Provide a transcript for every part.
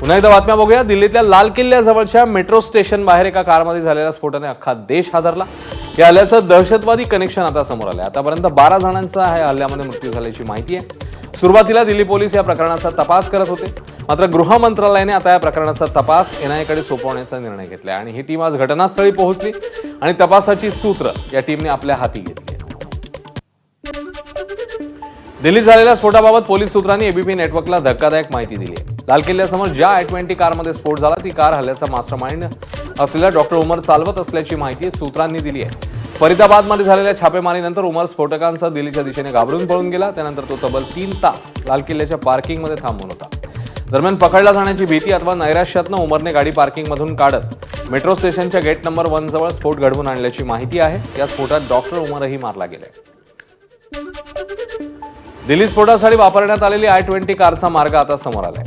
पुन्हा एकदा बातम्या बघूया. दिल्लीतल्या लाल किल्ल्याजवळच्या मेट्रो स्टेशन बाहेर एका कारमध्ये झालेल्या स्फोटाने अख्खा देश हादरला. या हल्ल्याचं दहशतवादी कनेक्शन आता समोर आलं आतापर्यंत बारा जणांचा या हल्ल्यामध्ये मृत्यू झाल्याची माहिती आहे. सुरुवातीला दिल्ली पोलीस या प्रकरणाचा तपास करत होते. मात्र गृह मंत्रालयाने आता या प्रकरणाचा तपास एनआयकडे सोपवण्याचा निर्णय घेतला आणि ही टीम आज घटनास्थळी पोहोचली आणि तपासाची सूत्र या टीमने आपल्या हाती घेतली दिल्लीत झालेल्या स्फोटाबाबत पोलीस सूत्रांनी एबीपी नेटवर्कला धक्कादायक माहिती दिली आहे. लाल किल्ल्यासमोर ज्या आय ट्वेंटी कारमध्ये स्फोट झाला ती कार हल्ल्याचा मास्टर माइंड असलेला डॉक्टर उमर चालवत असल्याची माहिती सूत्रांनी दिली आहे. फरीदाबादमध्ये झालेल्या छापेमारीनंतर उमर स्फोटकांसह दिल्लीच्या दिशेने घाबरून पळून गेला. त्यानंतर तो तब्बल तीन तास लाल किल्ल्याच्या पार्किंगमध्ये थांबून होता. दरम्यान पकडला जाण्याची भीती अथवा नैराश्यातनं उमरने गाडी पार्किंगमधून काढत मेट्रो स्टेशनच्या गेट नंबर वन जवळ स्फोट घडवून आणल्याची माहिती आहे. या स्फोटात डॉक्टर उमरही मारला गेलाय दिल्ली स्फोटासाठी वापरण्यात आलेली आय ट्वेंटी कारचा मार्ग आता समोर आलाय.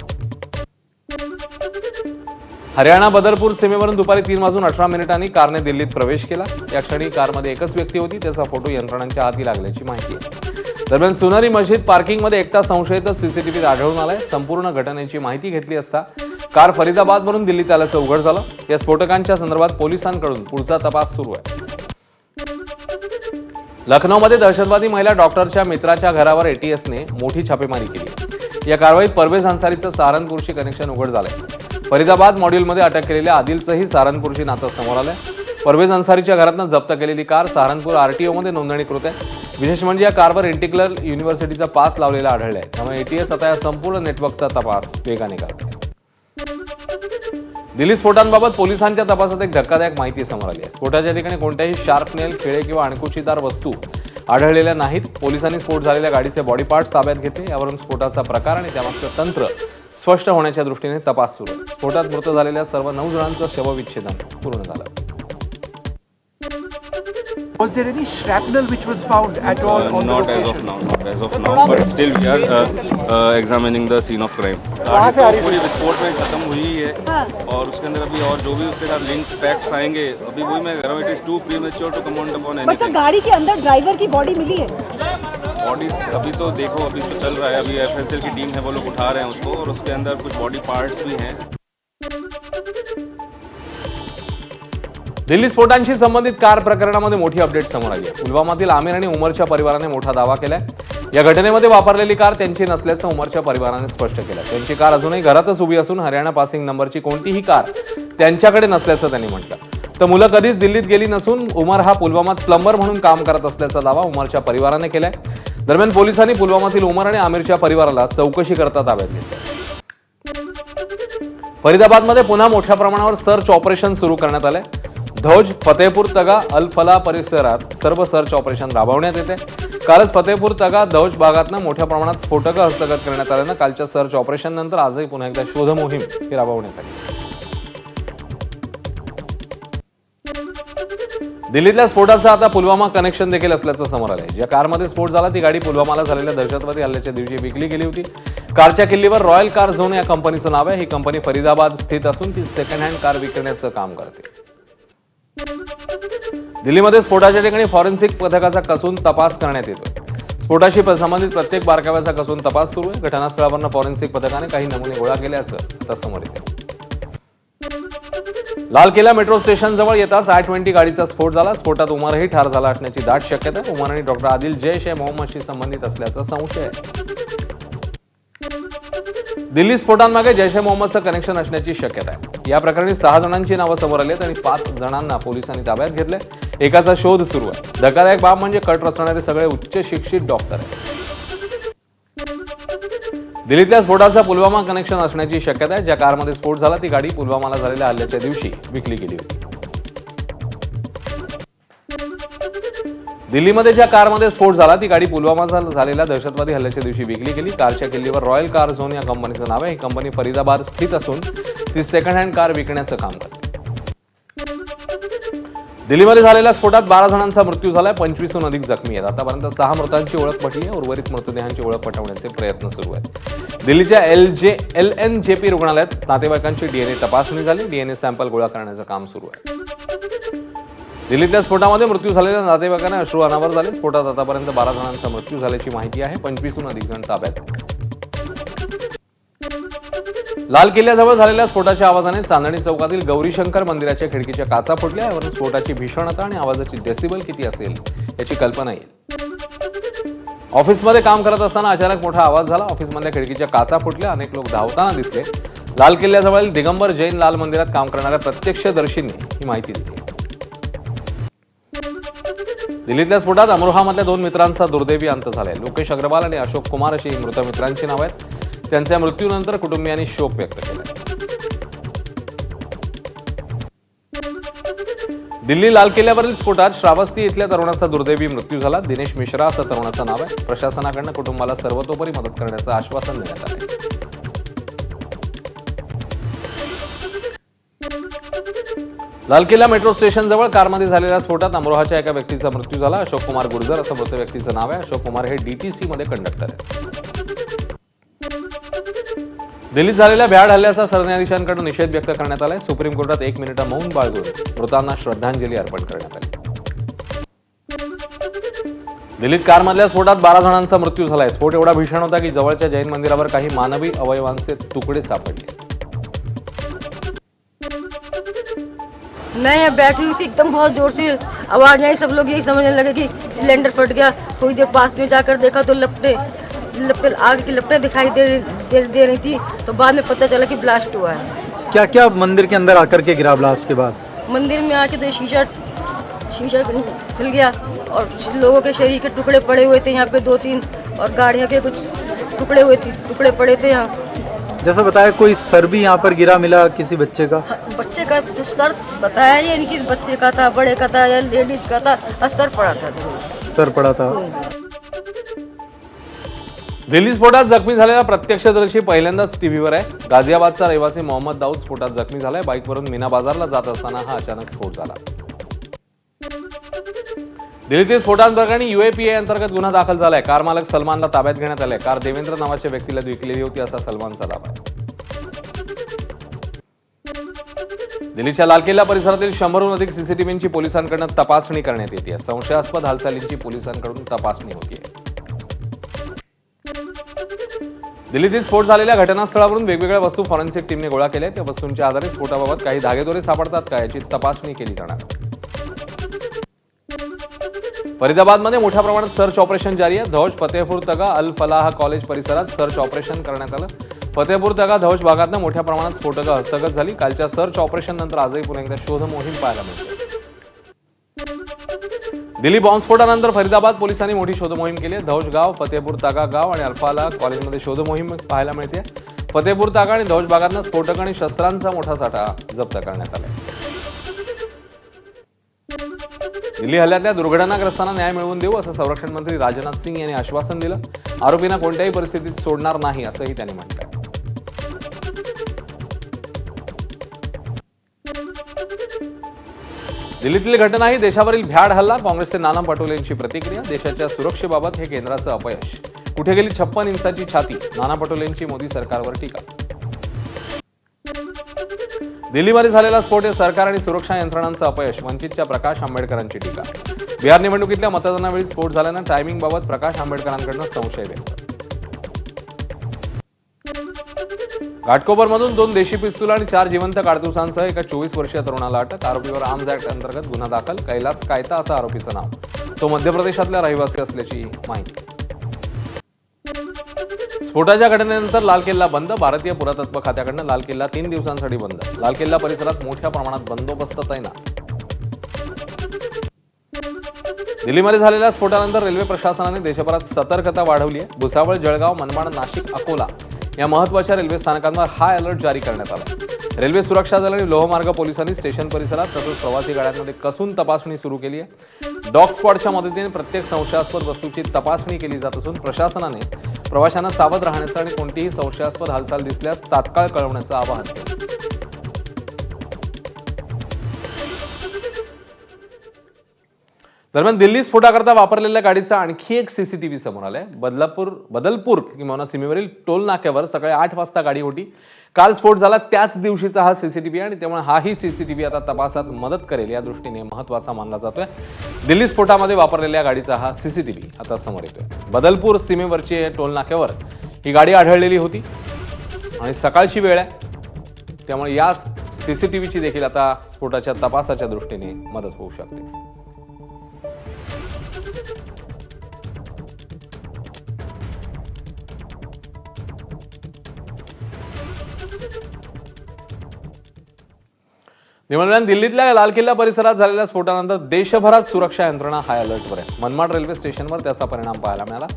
हरियाणा बदरपूर सीमेवरून दुपारी तीन वाजून अठरा मिनिटांनी कारने दिल्लीत प्रवेश केला. या क्षणी कारमध्ये एकच व्यक्ती होती त्याचा फोटो यंत्रणांच्या आधी लागल्याची माहिती आहे. दरम्यान सुनारी मस्जिद पार्किंगमध्ये एकटा संशयित सीसीटीव्हीत आढळून आलाय. संपूर्ण घटनेची माहिती घेतली असता कार फरीदाबादवरून दिल्लीत आल्याचं उघड झालं. या स्फोटकांच्या संदर्भात पोलिसांकडून पुढचा तपास सुरू आहे. लखनौमध्ये दहशतवादी महिला डॉक्टरच्या मित्राच्या घरावर एटीएसने मोठी छापेमारी केली. या कारवाईत परवेज अन्सारीचं सहारनपूरशी कनेक्शन उघड झालंय. फरीदाबाद मॉड्यूलमध्ये अटक केलेल्या आदिलचंही सहारनपूरशी नातं समोर आलंय. परवेज अन्सारीच्या घरातनं जप्त केलेली कार सहारनपूर आरटीओमध्ये नोंदणीकृत आहे. विशेष म्हणजे या कारवर इंटिक्युलर युनिव्हर्सिटीचा पास लावलेला आढळला आहे त्यामुळे एटीएस आता या संपूर्ण नेटवर्कचा तपास वेगाने करतो दिल्ली स्फोटांबाबत पोलिसांच्या तपासात एक धक्कादायक माहिती समोर आली आहे. स्फोटाच्या ठिकाणी कोणत्याही शार्प नेल खिळे किंवा अणकुचीदार वस्तू आढळलेल्या नाहीत. पोलिसांनी स्फोट झालेल्या गाडीचे बॉडी पार्ट्स ताब्यात घेतले. यावरून स्फोटाचा प्रकार आणि त्यामागचं तंत्र स्पष्ट होण्याच्या दृष्टीने तपास सुरू. स्फोटात मृत झालेल्या सर्व नऊ जणांचं शवविच्छेदन पूर्ण झालं. Was there any shrapnel which was found at all Uh, on not the as location? of now, not as of now, but still we are uh, uh, examining the scene of crime. रही पूरी विस्फोट में खत्म हुई ही है और उसके अंदर अभी और जो भी उसके साथ लिंक फैक्ट्स आएंगे अभी वही मैं कह रहा हूँ it is too premature to command upon anything गाड़ी के अंदर ड्राइवर की बॉडी मिली है। बॉडी अभी तो देखो अभी तो चल रहा है अभी एफ की टीम है वो लोग उठा रहे हैं उसको और उसके अंदर कुछ बॉडी पार्ट्स भी हैं। दिल्ली स्फोटांशी संबंधित कार प्रकरणामध्ये मोठी अपडेट समोर आली आहे. पुलवामातील आमिर आणि उमरच्या परिवाराने मोठा दावा केलाय. या घटनेमध्ये वापरलेली कार त्यांची नसल्याचं उमरच्या परिवाराने स्पष्ट केलं त्यांची कार अजूनही घरातच उभी असून हरियाणा पासिंग नंबरची कोणतीही कार त्यांच्याकडे नसल्याचं त्यांनी म्हटलं. तर मुलं कधीच दिल्लीत गेली नसून उमर हा पुलवामात प्लंबर म्हणून काम करत असल्याचा दावा उमरच्या परिवाराने केलाय. दरम्यान पोलिसांनी पुलवामातील उमर आणि आमिरच्या परिवाराला चौकशी करता ताब्यात घेतली. फरीदाबादमध्ये पुन्हा मोठ्या प्रमाणावर सर्च ऑपरेशन सुरू करण्यात आले. धौज फतेहपूर तगा अल फला परिसरात सर्व सर्च ऑपरेशन राबवण्यात येते. कालच फतेहपूर तगा धौज भागातनं मोठ्या प्रमाणात स्फोटकं हस्तगत करण्यात आल्यानं कालच्या सर्च ऑपरेशन नंतर आजही पुन्हा एकदा शोध मोहीम ही राबवण्यात आली. दिल्लीतल्या स्फोटाचं आता पुलवामा कनेक्शन देखील असल्याचं समोर आलंय. ज्या कारमध्ये स्फोट झाला ती गाडी पुलवामाला झालेल्या दहशतवादी हल्ल्याच्या दिवशी विकली गेली होती. कारच्या किल्लीवर रॉयल कार झोन या कंपनीचं नाव आहे. ही कंपनी फरीदाबाद स्थित असून ती सेकंड हँड कार विकण्याचं काम करते. दिल्लीमध्ये स्फोटाच्या ठिकाणी फॉरेन्सिक पथकाचा कसून तपास करण्यात येतोय. स्फोटाशी संबंधित प्रत्येक बारकाव्याचा कसून तपास सुरू आहे. घटनास्थळावरनं फॉरेन्सिक पथकाने काही नमुने गोळा केल्याचं आता समोर येतं लाल किल्ला मेट्रो स्टेशन जवळ येताच आय ट्वेंटी गाडीचा स्फोट झाला. स्फोटात उमरही ठार झाला असण्याची दाट शक्यता आहे. उमर आणि डॉक्टर आदिल जैश ए मोहम्मदशी संबंधित असल्याचा संशय आहे. दिल्ली स्फोटांमागे जैश ए मोहम्मदचं कनेक्शन असण्याची शक्यता आहे. या प्रकरणी सहा जणांची नावं समोर आली आहेत आणि पाच जणांना पोलिसांनी ताब्यात घेतले एकाचा शोध सुरू आहे. धक्कादायक बाब म्हणजे कट रचणारे सगळे उच्च शिक्षित डॉक्टर आहेत. दिल्लीतल्या स्फोटाचा पुलवामा कनेक्शन असण्याची शक्यता आहे. ज्या कारमध्ये स्फोट झाला ती गाडी पुलवामाला झालेल्या हल्ल्याच्या दिवशी विकली गेली होती. दिल्लीमध्ये ज्या कारमध्ये स्फोट झाला ती गाडी पुलवामा झालेल्या दहशतवादी हल्ल्याच्या दिवशी विकली गेली. कारच्या किल्लीवर रॉयल कार झोन या कंपनीचं नाव आहे. ही कंपनी फरीदाबाद स्थित असून ती सेकंड हँड कार विकण्याचं काम करते. दिल्लीमध्ये झालेल्या स्फोटात बारा जणांचा मृत्यू झालाय पंचवीसहून अधिक जखमी आहेत. आतापर्यंत सहा मृतांची ओळख पटली आहे उर्वरित मृतदेहांची ओळख पटवण्याचे प्रयत्न सुरू आहेत. दिल्लीच्या L J L N J P रुग्णालयात नातेवाईकांची डीएनए तपासणी झाली डीएनए सॅम्पल गोळा करण्याचं काम सुरू आहे. दिल्लीतल्या स्फोटामध्ये मृत्यू झालेल्या नातेवाईकांना अश्रू अनावर झाले. स्फोटात आतापर्यंत बारा जणांचा मृत्यू झाल्याची माहिती आहे पंचवीसहून अधिक जण ताब्यात लाल किल्ल्याजवळ झालेल्या स्फोटाच्या आवाजाने चांदणी चौकातील गौरीशंकर मंदिराच्या खिडकीच्या काचा फुटल्या. यावरून स्फोटाची भीषणता आणि आवाजाची डेसिबल किती असेल याची कल्पना येईल. ऑफिसमध्ये काम करत असताना अचानक मोठा आवाज झाला. ऑफिसमधल्या खिडकीच्या काचा फुटल्या. अनेक लोक धावताना दिसले. लाल किल्ल्याजवळील दिगंबर जैन लाल मंदिरात काम करणाऱ्या प्रत्यक्षदर्शींनी ही माहिती दिली. दिल्लीतल्या स्फोटात अमरोहामधल्या दोन मित्रांचा दुर्दैवी अंत झालाय. लोकेश अग्रवाल आणि अशोक कुमार अशी मृत मित्रांची नाव आहेत. त्यांच्या मृत्यूनंतर कुटुंबियांनी शोक व्यक्त केला. दिल्ली लाल किल्ल्यावरील स्फोटात श्रावस्ती इथल्या तरुणाचा दुर्दैवी मृत्यू झाला. दिनेश मिश्रा असं तरुणाचं नाव आहे. प्रशासनाकडनं कुटुंबाला सर्वतोपरी मदत करण्याचं आश्वासन देण्यात आलं. लाल किल्ला मेट्रो स्टेशन जवळ कारमध्ये झालेल्या स्फोटात अमरोहाच्या एका व्यक्तीचा मृत्यू झाला. अशोक कुमार गुर्जर असं मृत व्यक्तीचं नाव आहे. अशोक कुमार हे डीटीसीमध्ये कंडक्टर आहेत. दिल्लीत झालेल्या भ्याड हल्ल्याचा सरन्यायाधीशांकडून निषेध व्यक्त करण्यात आलाय. सुप्रीम कोर्टात एक मिनिटं मौन बाळगून मृतांना श्रद्धांजली अर्पण करण्यात आली. दिल्लीत कारमधल्या स्फोटात बारा जणांचा मृत्यू झालाय. स्फोट एवढा भीषण होता की जवळच्या जैन मंदिरावर काही मानवी अवयवांचे तुकडे सापडले. मैं यहाँ बैठी हुई थी एकदम बहुत जोर से आवाज आई सब लोग यही समझने लगे कि सिलेंडर फट गया थोड़ी देर पास में जाकर देखा तो लपटे लपटे आग की लपटे दिखाई दे, दे, दे रही थी तो बाद में पता चला कि ब्लास्ट हुआ है। क्या क्या मंदिर के अंदर आकर के गिरा ब्लास्ट के बाद? मंदिर में आके तो शीशा शीशा खुल गया और लोगों के शरीर के टुकड़े पड़े हुए थे यहाँ पे दो तीन और गाड़ियों के कुछ टुकड़े हुए थे टुकड़े पड़े थे यहाँ। जैसा बताया कोई सर भी यहाँ पर गिरा मिला किसी बच्चे का? हाँ, बच्चे का जो सर बताया ये नहीं कि बच्चे का था बड़े का था या लेडीज़ का था सर पड़ा था। सर पड़ा था। दिल्ली स्फोटात जखमी झालेला प्रत्यक्षदर्शी पहिल्यांदाच टीव्हीवर आहे. गाझियाबादचा रहिवासी मोहम्मद दाऊद स्फोटात जखमी झालाय. बाईकवरून मीना बाजारला जात असताना हा अचानक स्फोट झाला. दिल्लीतील स्फोटांप्रकरणी युएपीए अंतर्गत गुन्हा दाखल झालाय. कार मालक सलमानला ताब्यात घेण्यात आलाय. कार देवेंद्र नावाच्या व्यक्तीला विकलेली होती असा सलमानचा दावा आहे. दिल्लीच्या लाल किल्ला परिसरातील शंभरहून अधिक सीसीटीव्हींची पोलिसांकडून तपासणी करण्यात येते संशयास्पद हालचालींची पोलिसांकडून तपासणी होतीये दिल्लीतील स्फोट झालेल्या घटनास्थळावरून वेगवेगळ्या वस्तू फॉरेन्सिक टीमने गोळा केल्या त्या वस्तूंच्या आधारे स्फोटाबाबत काही धागेदोरे सापडतात का याची तपासणी केली जाणार. फरीदाबादमध्ये मोठ्या प्रमाणात सर्च ऑपरेशन जारी आहे. धौज फतेहपूर तगा अल फलाह कॉलेज परिसरात सर्च ऑपरेशन करण्यात आलं. फतेहपूर तगा धौज भागातनं मोठ्या प्रमाणात स्फोटकं हस्तगत झाली. कालच्या सर्च ऑपरेशन नंतर आजही पुन्हा एकदा शोध मोहीम पाहायला मिळते. दिल्ली बॉम्बस्फोटानंतर फरीदाबाद पोलिसांनी मोठी शोधमोहीम केली आहे. धौज गाव फतेहपूर तागा गाव आणि अल्फाला कॉलेजमध्ये शोधमोहीम पाहायला मिळते फतेहपूर तागा आणि धौज भागातनं स्फोटक आणि शस्त्रांचा मोठा साठा जप्त करण्यात आला दिल्ली हल्ल्यातल्या दुर्घटनाग्रस्तांना न्याय मिळवून देऊ असं संरक्षण मंत्री राजनाथ सिंग यांनी आश्वासन दिलं. आरोपींना कोणत्याही परिस्थितीत सोडणार नाही असंही त्यांनी म्हटलंय दिल्लीतील घटना ही देशावरील भ्याड हल्ला काँग्रेसचे नाना पटोले यांची प्रतिक्रिया देशाच्या सुरक्षेबाबत हे केंद्राचं अपयश. कुठे गेली छप्पन इंचाची छाती? नाना पटोलेंची मोदी सरकारवर टीका. दिल्लीमध्ये झालेला स्फोट हे सरकार आणि सुरक्षा यंत्रणांचं अपयश वंचितच्या प्रकाश आंबेडकरांची टीका. बिहार निवडणुकीतल्या मतदानावेळी स्फोट झाल्यानं टायमिंगबाबत प्रकाश आंबेडकरांकडनं संशय व्यक्त. घाटकोपरमधून दोन देशी पिस्तूल आणि चार जिवंत काडतुसांसह एका चोवीस वर्षीय तरुणाला अटक. आरोपीवर आर्म्स ऍक्ट अंतर्गत गुन्हा दाखल. कैलास कायता असं आरोपीचं नाव. तो मध्य प्रदेशातल्या रहिवासी असल्याची माहिती. स्फोटाच्या घटनेनंतर लाल किल्ला बंद. भारतीय पुरातत्व खात्याकडनं लाल किल्ला तीन दिवसांसाठी बंद. लाल किल्ला परिसरात मोठ्या प्रमाणात बंदोबस्त तैनात. दिल्लीमध्ये झालेल्या स्फोटानंतर रेल्वे प्रशासनाने देशभरात सतर्कता वाढवली आहे भुसावळ जळगाव मनमाड नाशिक अकोला या महत्त्वाच्या रेल्वे स्थानकांवर हाय अलर्ट जारी करण्यात आला. रेल्वे सुरक्षा दल आणि लोहमार्ग पोलिसांनी स्टेशन परिसरात तसंच प्रवासी गाड्यांमध्ये कसून तपासणी सुरू केली आहे. डॉग स्पॉटच्या मदतीने प्रत्येक संशयास्पद वस्तूची तपासणी केली जात असून प्रशासनाने प्रवाशांना सावध राहण्याचं आणि कोणतीही संशयास्पद हालचाल दिसल्यास तात्काळ कळवण्याचं आवाहन केलं. दरम्यान दिल्ली स्फोटाकरता वापरलेल्या गाडीचा आणखी एक सीसीटीव्ही समोर आलाय. बदलापूर बदलपूर किंवा सीमेवरील टोल नाक्यावर सकाळी आठ वाजता गाडी होती. काल स्फोट झाला त्याच दिवशीचा हा सीसीटीव्ही आणि त्यामुळे हाही सीसीटीव्ही आता तपासात मदत करेल. या दृष्टीने महत्त्वाचा मानला जातोय. दिल्ली स्फोटामध्ये वापरलेल्या गाडीचा हा सीसीटीव्ही आता समोर येतोय. बदलपूर सीमेवरची टोल नाक्यावर ही गाडी आढळलेली होती आणि सकाळची वेळ आहे. त्यामुळे या सीसीटीव्हीची देखील आता स्फोटाच्या तपासाच्या दृष्टीने मदत होऊ शकते. दरम्यान दिल्लीतल्या लाल किल्ला परिसरात झालेल्या स्फोटानंतर देशभरात सुरक्षा यंत्रणा हाय अलर्टवर आहे. मनमाड रेल्वे स्टेशनवर त्याचा परिणाम पाहायला मिळाला.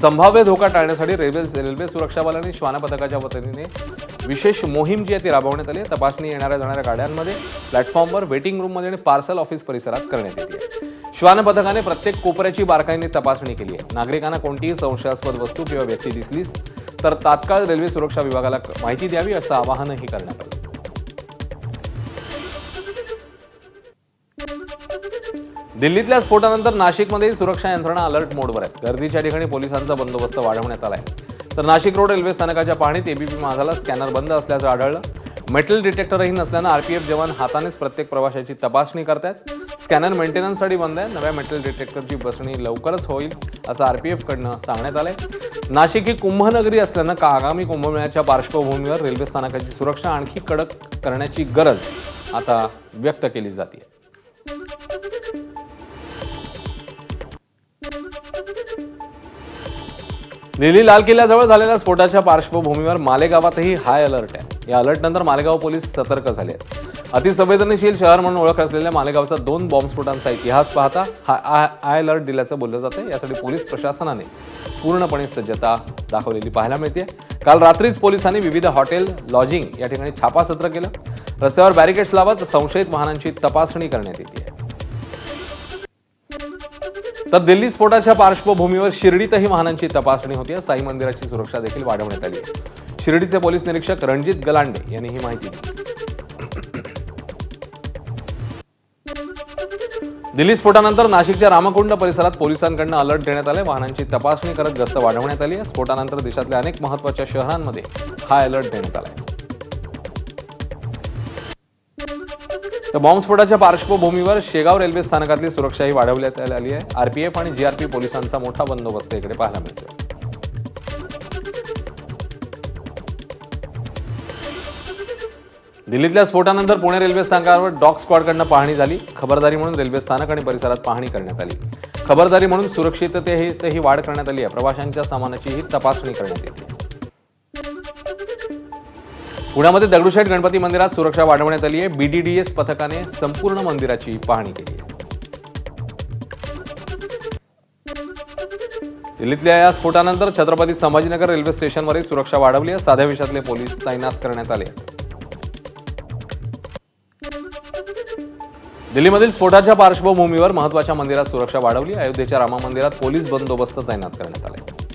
संभाव्य धोका टाळण्यासाठी रेल्वे रेल्वे सुरक्षा बलाने आणि श्वान पथकाच्या वतीने विशेष मोहीम जी आहे ती राबवण्यात आली आहे. तपासणी येणाऱ्या जाणाऱ्या गाड्यांमध्ये प्लॅटफॉर्मवर वेटिंग रूममध्ये आणि पार्सल ऑफिस परिसरात करण्यात येते. श्वान पथकाने प्रत्येक कोपऱ्याची बारकाईने तपासणी केली आहे. नागरिकांना कोणतीही संशयास्पद वस्तू किंवा व्यक्ती दिसलीच तर तात्काळ रेल्वे सुरक्षा विभागाला माहिती द्यावी असं आवाहनही करण्यात आलं. दिल्लीतल्या स्फोटानंतर नाशिकमध्येही सुरक्षा यंत्रणा अलर्ट मोडवर आहेत. गर्दीच्या ठिकाणी पोलिसांचा बंदोबस्त वाढवण्यात आला आहे तर नाशिक रोड रेल्वे स्थानकाच्या पाहणीत एबीपी माझाला स्कॅनर बंद असल्याचं आढळलं. मेटल डिटेक्टरही नसल्यानं आरपीएफ जवान हातानेच प्रत्येक प्रवाशाची तपासणी करतायत. स्कॅनर मेंटेनन्ससाठी बंद आहे. नव्या मेटल डिटेक्टरची बसणी लवकरच होईल असं आरपीएफकडनं सांगण्यात आलंय. नाशिक ही कुंभनगरी असल्यानं का आगामी कुंभमेळ्याच्या पार्श्वभूमीवर रेल्वे स्थानकाची सुरक्षा आणखी कडक करण्याची गरज आता व्यक्त केली जाते दिल्ली लाल किल्ल्याजवळ झालेल्या स्फोटाच्या पार्श्वभूमीवर मालेगावातही हाय अलर्ट आहे. या अलर्टनंतर मालेगाव पोलीस सतर्क झाले आहेत. अतिसंवेदनशील शहर म्हणून ओळख असलेल्या मालेगावचा दोन बॉम्बस्फोटांचा इतिहास पाहता हा आय अलर्ट दिल्याचं बोललं जातं यासाठी पोलीस प्रशासनाने पूर्णपणे सज्जता दाखवलेली पाहायला मिळते काल रात्रीच पोलिसांनी विविध हॉटेल लॉजिंग या ठिकाणी छापासत्र केलं. रस्त्यावर बॅरिकेड्स लावत संशयित वाहनांची तपासणी करण्यात येते. तर दिल्ली स्फोटाच्या पार्श्वभूमीवर शिर्डीतही वाहनांची तपासणी होती. साई मंदिराची सुरक्षा देखील वाढवण्यात आली शिर्डीचे पोलीस निरीक्षक रणजित गलांडे यांनी ही माहिती दिली. दिल्ली स्फोटानंतर नाशिकच्या रामकुंड परिसरात पोलिसांकडनं अलर्ट देण्यात आले वाहनांची तपासणी करत गस्त वाढवण्यात आली स्फोटानंतर देशातल्या अनेक महत्त्वाच्या शहरांमध्ये हा अलर्ट देण्यात आला तर बॉम्बस्फोटाच्या पार्श्वभूमीवर शेगाव रेल्वे स्थानकातली सुरक्षाही वाढवण्यात आली आहे. आरपीएफ आणि जीआरपी पोलिसांचा मोठा बंदोबस्त इकडे पाहायला मिळतो दिल्लीतल्या स्फोटानंतर पुणे रेल्वे स्थानकावर डॉग स्क्वॉडकडनं पाहणी झाली. खबरदारी म्हणून रेल्वे स्थानक आणि परिसरात पाहणी करण्यात आली. खबरदारी म्हणून सुरक्षिततेही वाढ करण्यात आली आहे. प्रवाशांच्या सामानाचीही तपासणी करण्यात आली पुण्यामध्ये दगडूशेठ गणपती मंदिरात सुरक्षा वाढवण्यात आली आहे. बीडीडीएस पथकाने संपूर्ण मंदिराची पाहणी केली दिल्लीतल्या या स्फोटानंतर छत्रपती संभाजीनगर रेल्वे स्टेशनवरही सुरक्षा वाढवली आहे. साध्या वेशातले पोलीस तैनात करण्यात आले दिल्लीमधील स्फोटाच्या पार्श्वभूमीवर महत्त्वाच्या मंदिरात सुरक्षा वाढवली. अयोध्येच्या रामा मंदिरात पोलीस बंदोबस्त तैनात करण्यात आले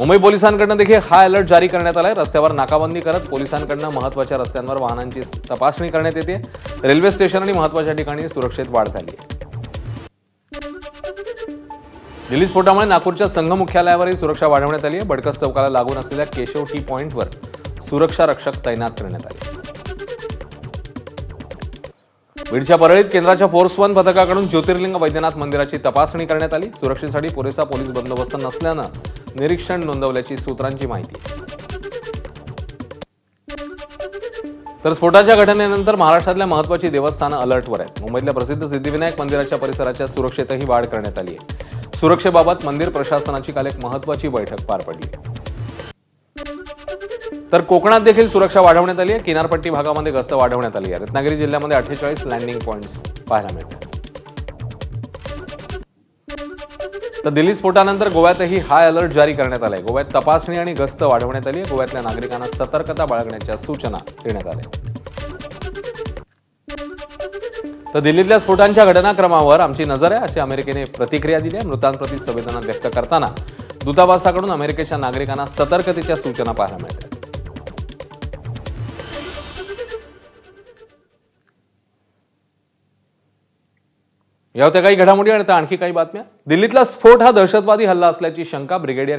मुंबई पोलिसांकडनं देखील हा अलर्ट जारी करण्यात आलाय. रस्त्यावर नाकाबंदी करत पोलिसांकडनं महत्त्वाच्या रस्त्यांवर वाहनांची तपासणी करण्यात येते. रेल्वे स्टेशन आणि महत्त्वाच्या ठिकाणी सुरक्षेत वाढ झाली दिल्ली स्फोटामुळे नागपूरच्या संघ मुख्यालयावरही सुरक्षा वाढवण्यात आली आहे. बडकस चौकाला लागून असलेल्या केशव टी पॉईंटवर सुरक्षा रक्षक तैनात करण्यात आले. बीडच्या परळीत केंद्राच्या फोर्स वन पथकाकडून ज्योतिर्लिंग वैद्यनाथ मंदिराची तपासणी करण्यात आली. सुरक्षेसाठी पुरेसा पोलीस बंदोबस्त नसल्यानं निरीक्षण नोंदवल्याची सूत्रांची माहिती. तर स्फोटाच्या घटनेनंतर महाराष्ट्रातल्या महत्वाची देवस्थानं अलर्टवर आहेत. मुंबईतल्या प्रसिद्ध सिद्धिविनायक मंदिराच्या परिसराच्या सुरक्षेतही वाढ करण्यात आली आहे. सुरक्षेबाबत मंदिर प्रशासनाची काल एक महत्वाची बैठक पार पडली तर कोकणात देखील सुरक्षा वाढवण्यात आली आहे. किनारपट्टी भागामध्ये गस्त वाढवण्यात आली आहे. रत्नागिरी जिल्ह्यामध्ये अठ्ठेचाळीस लँडिंग पॉईंट्स पाहायला मिळतात. तर दिल्ली स्फोटानंतर गोव्यातही हाय अलर्ट जारी करण्यात आलाय. गोव्यात तपासणी आणि गस्त वाढवण्यात आली आहे. गोव्यातल्या नागरिकांना सतर्कता बाळगण्याच्या सूचना देण्यात आल्या. तर दिल्लीतल्या स्फोटांच्या घटनाक्रमावर आमची नजर आहे. अशी अमेरिकेने प्रतिक्रिया दिली आहे. मृतांप्रती संवेदना व्यक्त करताना दूतावासाकडून अमेरिकेच्या नागरिकांना सतर्कतेच्या सूचना पाहायला मिळतात. या होत्या काही घडामोडी आणि आणखी काही बातम्या. दिल्लीतला स्फोट हा दहशतवादी हल्ला असल्याची शंका ब्रिगेडियर